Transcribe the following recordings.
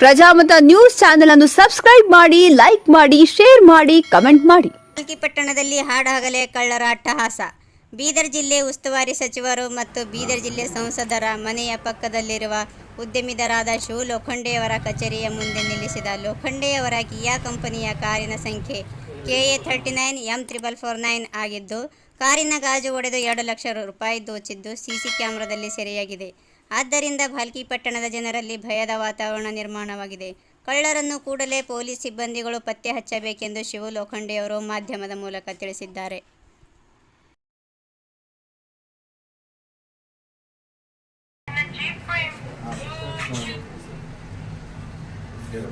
Prajamata news channel ಅನ್ನು subscribe ಮಾಡಿ, like ಮಾಡಿ, ಶೇರ್ ಮಾಡಿ, ಕಮೆಂಟ್ ಮಾಡಿ. ಪಟ್ಟಣದಲ್ಲಿ ಹಾಡಾಗಲೇ ಕಳ್ಳರ ಅಟ್ಟಹಾಸ. ಬೀದರ್ ಜಿಲ್ಲೆ ಉಸ್ತುವಾರಿ ಸಚಿವರು ಮತ್ತು ಬೀದರ್ ಜಿಲ್ಲೆ ಸಂಸದರ ಮನೆಯ ಪಕ್ಕದಲ್ಲಿರುವ ಉದ್ಯಮಿದರಾದ ಶಿವ ಲೋಖಂಡೆಯವರ ಕಚೇರಿಯ ಮುಂದೆ ನಿಲ್ಲಿಸಿದ ಲೋಖಂಡೆಯವರ ಕಿಯಾ ಕಂಪನಿಯ ಕಾರಿನ ಸಂಖ್ಯೆ K A thirty nine M triple four nine ಆಗಿದ್ದು, ಕಾರಿನ ಗಾಜು ಒಡೆದು ಎರಡು ಲಕ್ಷ ರೂಪಾಯಿ ದೋಚಿದ್ದು ಸಿಸಿ ಕ್ಯಾಮೆರಾದಲ್ಲಿ ಸೆರೆಯಾಗಿದೆ. ಆದ್ದರಿಂದ ಭಾಲ್ಕಿ ಪಟ್ಟಣದ ಜನರಲ್ಲಿ ಭಯದ ವಾತಾವರಣ ನಿರ್ಮಾಣವಾಗಿದೆ. ಕಳ್ಳರನ್ನು ಕೂಡಲೇ ಪೊಲೀಸ್ ಸಿಬ್ಬಂದಿಗಳು ಪತ್ತೆ ಹಚ್ಚಬೇಕೆಂದು ಶಿವು ಲೋಖಂಡೆಯವರು ಮಾಧ್ಯಮದ ಮೂಲಕ ತಿಳಿಸಿದ್ದಾರೆ. ಈಗ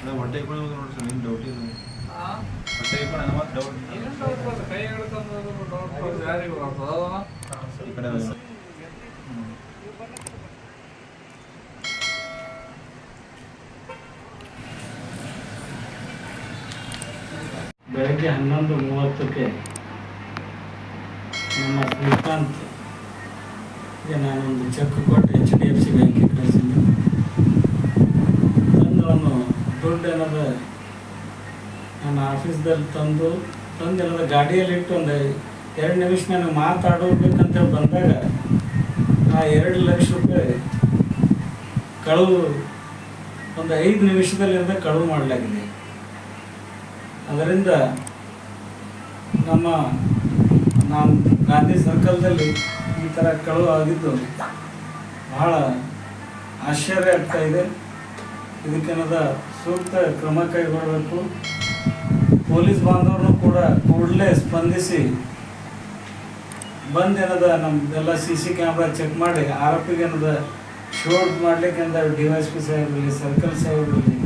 ಅಲ್ಲ ಹೊಟ್ಟೆ ಕೂಡ ನೋಡಿ ಸರ್ ನಿಮ್ಮ ಡೌಟ್ ಇದೆ? ಹೊಟ್ಟೆ ಕೂಡ ಡೌಟ್ ಈ ಕಡೆ ಬೆಳಗ್ಗೆ ಹನ್ನೊಂದು ಮೂವತ್ತಕ್ಕೆ ನಮ್ಮ ಶ್ರೀಕಾಂತ್ ನಾನೊಂದು ಚೆಕ್ ಕೊಟ್ಟು ಎಚ್ ಡಿ ಎಫ್ ಸಿ ಬ್ಯಾಂಕಿಗೆ ಕಳಿಸಿದ್ದೆ ತಂದು ಅವನು ದುಡ್ಡು ಏನದ ನನ್ನ ಆಫೀಸ್ದಲ್ಲಿ ತಂದು ತಂದು ಏನದ ಗಾಡಿಯಲ್ಲಿ ಇಟ್ಟು ಒಂದು ಎರಡು ನಿಮಿಷ ನನಗೆ ಮಾತಾಡಬೇಕಂತೇಳಿ ಬಂದಾಗ ಆ ಎರಡು ಲಕ್ಷ ರೂಪಾಯಿ ಕಳುವು ಒಂದು ಐದು ನಿಮಿಷದಲ್ಲಿಂದ ಕಳುವು ಮಾಡಲಾಗಿದೆ. ಅದರಿಂದ ನಮ್ಮ ನಾವು ಗಾಂಧಿ ಸರ್ಕಲ್ದಲ್ಲಿ ಈ ಥರ ಕಳುವು ಆಗಿದ್ದು ಬಹಳ ಆಶ್ಚರ್ಯ ಆಗ್ತಾ ಇದೆ. ಇದಕ್ಕೇನಾದ ಸೂಕ್ತ ಕ್ರಮ ಕೈಗೊಳ್ಳಬೇಕು. ಪೊಲೀಸ್ ಬಾಂಧವರನ್ನು ಕೂಡ ಕೂಡಲೇ ಸ್ಪಂದಿಸಿ ಬಂದೇನದ ನಮ್ದೆಲ್ಲ ಸಿ ಸಿ ಕ್ಯಾಮ್ರಾ ಚೆಕ್ ಮಾಡಿ ಆರೋಪಿಗೆ ಏನದ ಶೋರ್ ಮಾಡ್ಲಿಕ್ಕೆ ಅಂತ ಡಿ ವೈ ಎಸ್ ಪಿ ಸಾಹೇಬರಲ್ಲಿ ಸರ್ಕಲ್ ಸಾಹೇಬರಲ್ಲಿ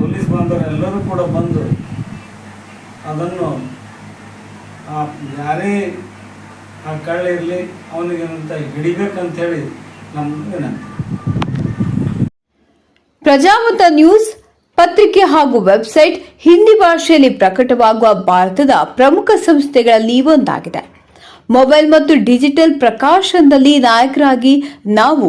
ಪೊಲೀಸ್ ಬಾಂಧವರು ಎಲ್ಲರೂ ಕೂಡ ಬಂದು ಅದನ್ನು ಆ ಯಾರೇ ಆ ಕಳ್ಳ ಇರಲಿ ಅವನಿಗೇನಂತ ಹಿಡಿಬೇಕಂತೇಳಿ ನಮ್ಮ ಪ್ರಜಾಮತ ನ್ಯೂಸ್ ಪತ್ರಿಕೆ ಹಾಗೂ ವೆಬ್ಸೈಟ್ ಹಿಂದಿ ಭಾಷೆಯಲ್ಲಿ ಪ್ರಕಟವಾಗುವ ಭಾರತದ ಪ್ರಮುಖ ಸಂಸ್ಥೆಗಳಲ್ಲಿ ಒಂದಾಗಿದೆ. ಮೊಬೈಲ್ ಮತ್ತು ಡಿಜಿಟಲ್ ಪ್ರಕಾಶನದಲ್ಲಿ ನಾಯಕರಾಗಿ ನಾವು